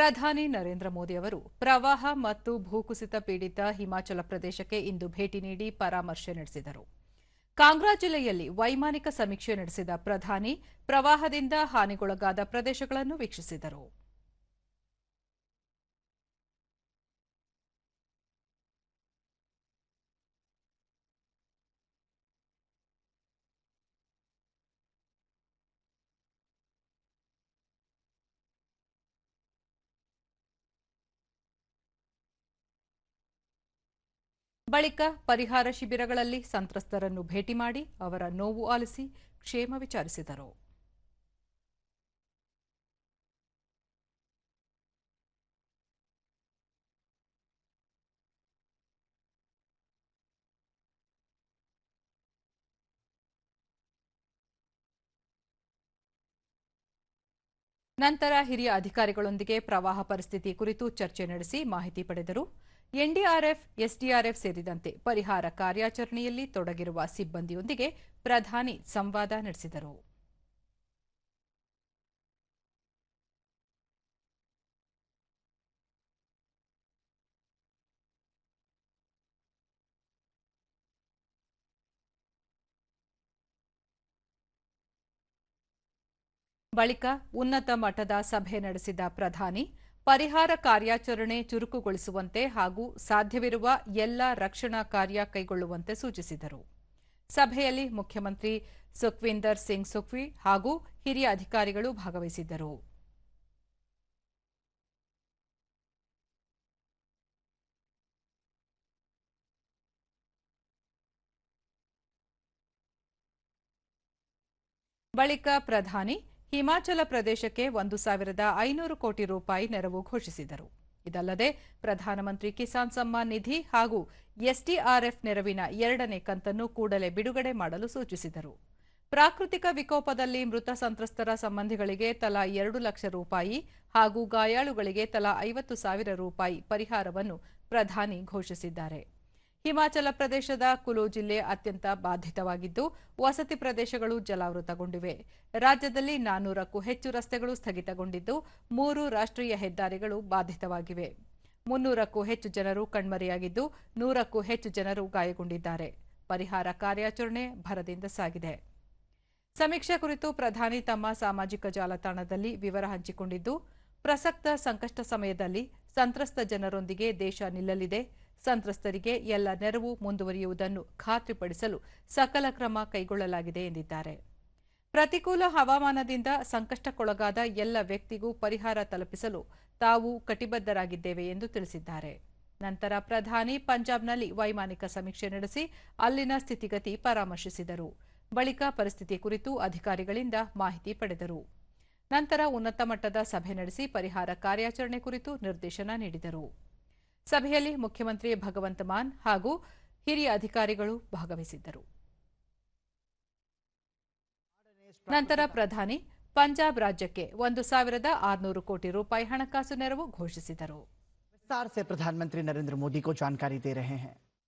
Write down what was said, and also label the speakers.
Speaker 1: ಪ್ರಧಾನಿ ನರೇಂದ್ರ ಮೋದಿ ಅವರು ಪ್ರವಾಹ ಮತ್ತು ಭೂಕುಸಿತ ಪೀಡಿತ ಹಿಮಾಚಲ ಪ್ರದೇಶಕ್ಕೆ ಇಂದು ಭೇಟಿ ನೀಡಿ ಪರಾಮರ್ಶೆ ನಡೆಸಿದರು. ಕಾಂಗ್ರಾ ಜಿಲ್ಲೆಯಲ್ಲಿ ವೈಮಾನಿಕ ಸಮೀಕ್ಷೆ ನಡೆಸಿದ ಪ್ರಧಾನಿ ಪ್ರವಾಹದಿಂದ ಹಾನಿಗೊಳಗಾದ ಪ್ರದೇಶಗಳನ್ನು ವೀಕ್ಷಿಸಿದರು. ಬಳಿಕ ಪರಿಹಾರ ಶಿಬಿರಗಳಲ್ಲಿ ಸಂತ್ರಸ್ತರನ್ನು ಭೇಟಿ ಮಾಡಿ ಅವರ ನೋವು ಆಲಿಸಿ ಕ್ಷೇಮ ವಿಚಾರಿಸಿದರು. ನಂತರ ಹಿರಿಯ ಅಧಿಕಾರಿಗಳೊಂದಿಗೆ ಪ್ರವಾಹ ಪರಿಸ್ಥಿತಿ ಕುರಿತು ಚರ್ಚೆ ನಡೆಸಿ ಮಾಹಿತಿ ಪಡೆದರು. ಎನ್ಡಿಆರ್ಎಫ್, ಎಸ್ಡಿಆರ್ಎಫ್ ಸೇರಿದಂತೆ ಪರಿಹಾರ ಕಾರ್ಯಾಚರಣೆಯಲ್ಲಿ ತೊಡಗಿರುವ ಸಿಬ್ಬಂದಿಯೊಂದಿಗೆ ಪ್ರಧಾನಿ ಸಂವಾದ ನಡೆಸಿದರು. ಬಳಿಕ ಉನ್ನತ ಮಟ್ಟದ ಸಭೆ ನಡೆಸಿದ ಪ್ರಧಾನಿ ಪರಿಹಾರ ಕಾರ್ಯಾಚರಣೆ ಚುರುಕುಗೊಳಿಸುವಂತೆ ಹಾಗೂ ಸಾಧ್ಯವಿರುವ ಎಲ್ಲ ರಕ್ಷಣಾ ಕಾರ್ಯ ಕೈಗೊಳ್ಳುವಂತೆ ಸೂಚಿಸಿದರು. ಸಭೆಯಲ್ಲಿ ಮುಖ್ಯಮಂತ್ರಿ ಸುಖ್ವಿಂದರ್ ಸಿಂಗ್ ಸುಖ್ವಿ ಹಾಗೂ ಹಿರಿಯ ಅಧಿಕಾರಿಗಳು ಭಾಗವಹಿಸಿದ್ದರು. ಬಳಿಕ ಪ್ರಧಾನಿ ಹಿಮಾಚಲ ಪ್ರದೇಶಕ್ಕೆ ಒಂದು ಸಾವಿರದ ಐನೂರು ಕೋಟಿ ರೂಪಾಯಿ ನೆರವು ಘೋಷಿಸಿದರು. ಇದಲ್ಲದೆ ಪ್ರಧಾನಮಂತ್ರಿ ಕಿಸಾನ್ ಸಮ್ಮಾನ್ ನಿಧಿ ಹಾಗೂ ಎಸ್ಡಿಆರ್ಎಫ್ ನೆರವಿನ ಎರಡನೇ ಕಂತನ್ನು ಕೂಡಲೇ ಬಿಡುಗಡೆ ಮಾಡಲು ಸೂಚಿಸಿದರು. ಪ್ರಾಕೃತಿಕ ವಿಕೋಪದಲ್ಲಿ ಮೃತ ಸಂತ್ರಸ್ತರ ಸಂಬಂಧಿಗಳಿಗೆ ತಲಾ ಎರಡು ಲಕ್ಷ ರೂಪಾಯಿ ಹಾಗೂ ಗಾಯಾಳುಗಳಿಗೆ ತಲಾ ಐವತ್ತು ಸಾವಿರ ರೂಪಾಯಿ ಪರಿಹಾರವನ್ನು ಪ್ರಧಾನಿ ಘೋಷಿಸಿದ್ದಾರೆ. ಹಿಮಾಚಲ ಪ್ರದೇಶದ ಕುಲು ಜಿಲ್ಲೆ ಅತ್ಯಂತ ಬಾಧಿತವಾಗಿದ್ದು, ವಸತಿ ಪ್ರದೇಶಗಳು ಜಲಾವೃತಗೊಂಡಿವೆ. ರಾಜ್ಯದಲ್ಲಿ ನಾನ್ನೂರಕ್ಕೂ ಹೆಚ್ಚು ರಸ್ತೆಗಳು ಸ್ಥಗಿತಗೊಂಡಿದ್ದು, ಮೂರು ರಾಷ್ಟ್ರೀಯ ಹೆದ್ದಾರಿಗಳು ಬಾಧಿತವಾಗಿವೆ. ಮುನ್ನೂರಕ್ಕೂ ಹೆಚ್ಚು ಜನರು ಕಣ್ಮರೆಯಾಗಿದ್ದು, ನೂರಕ್ಕೂ ಹೆಚ್ಚು ಜನರು ಗಾಯಗೊಂಡಿದ್ದಾರೆ. ಪರಿಹಾರ ಕಾರ್ಯಾಚರಣೆ ಭರದಿಂದ ಸಾಗಿದೆ. ಸಮೀಕ್ಷೆ ಕುರಿತು ಪ್ರಧಾನಿ ತಮ್ಮ ಸಾಮಾಜಿಕ ಜಾಲತಾಣದಲ್ಲಿ ವಿವರ ಹಂಚಿಕೊಂಡಿದ್ದು, ಪ್ರಸಕ್ತ ಸಂಕಷ್ಟ ಸಮಯದಲ್ಲಿ ಸಂತ್ರಸ್ತ ಜನರೊಂದಿಗೆ ದೇಶ ನಿಲ್ಲಲಿದೆ. ಸಂತ್ರಸ್ತರಿಗೆ ಎಲ್ಲ ನೆರವು ಮುಂದುವರಿಯುವುದನ್ನು ಖಾತ್ರಿಪಡಿಸಲು ಸಕಲ ಕ್ರಮ ಕೈಗೊಳ್ಳಲಾಗಿದೆ ಎಂದಿದ್ದಾರೆ. ಪ್ರತಿಕೂಲ ಹವಾಮಾನದಿಂದ ಸಂಕಷ್ಟಕ್ಕೊಳಗಾದ ಎಲ್ಲ ವ್ಯಕ್ತಿಗೂ ಪರಿಹಾರ ತಲುಪಿಸಲು ತಾವು ಕಟಿಬದ್ಧರಾಗಿದ್ದೇವೆ ಎಂದು ತಿಳಿಸಿದ್ದಾರೆ. ನಂತರ ಪ್ರಧಾನಿ ಪಂಜಾಬ್ನಲ್ಲಿ ವೈಮಾನಿಕ ಸಮೀಕ್ಷೆ ನಡೆಸಿ ಅಲ್ಲಿನ ಸ್ಥಿತಿಗತಿ ಪರಾಮರ್ಶಿಸಿದರು. ಬಳಿಕ ಪರಿಸ್ಥಿತಿ ಕುರಿತು ಅಧಿಕಾರಿಗಳಿಂದ ಮಾಹಿತಿ ಪಡೆದರು. ನಂತರ ಉನ್ನತ ಮಟ್ಟದ ಸಭೆ ನಡೆಸಿ ಪರಿಹಾರ ಕಾರ್ಯಾಚರಣೆ ಕುರಿತು ನಿರ್ದೇಶನ ನೀಡಿದರು ಸಭೆಯಲ್ಲಿ ಮುಖ್ಯಮಂತ್ರಿ ಭಗವಂತ ಮಾನ್ ಹಾಗೂ ಹಿರಿಯ ಅಧಿಕಾರಿಗಳು ಭಾಗವಹಿಸಿದ್ದರು ನಂತರ ಪ್ರಧಾನಿ ಪಂಜಾಬ್ ರಾಜ್ಯಕ್ಕೆ ಒಂದು ಸಾವಿರದ ಆರುನೂರು ಕೋಟಿ ರೂಪಾಯಿ ಹಣಕಾಸು ನೆರವು ಘೋಷಿಸಿದರು
Speaker 2: विस्तार से प्रधानमंत्री नरेंद्र मोदी को जानकारी दे रहे हैं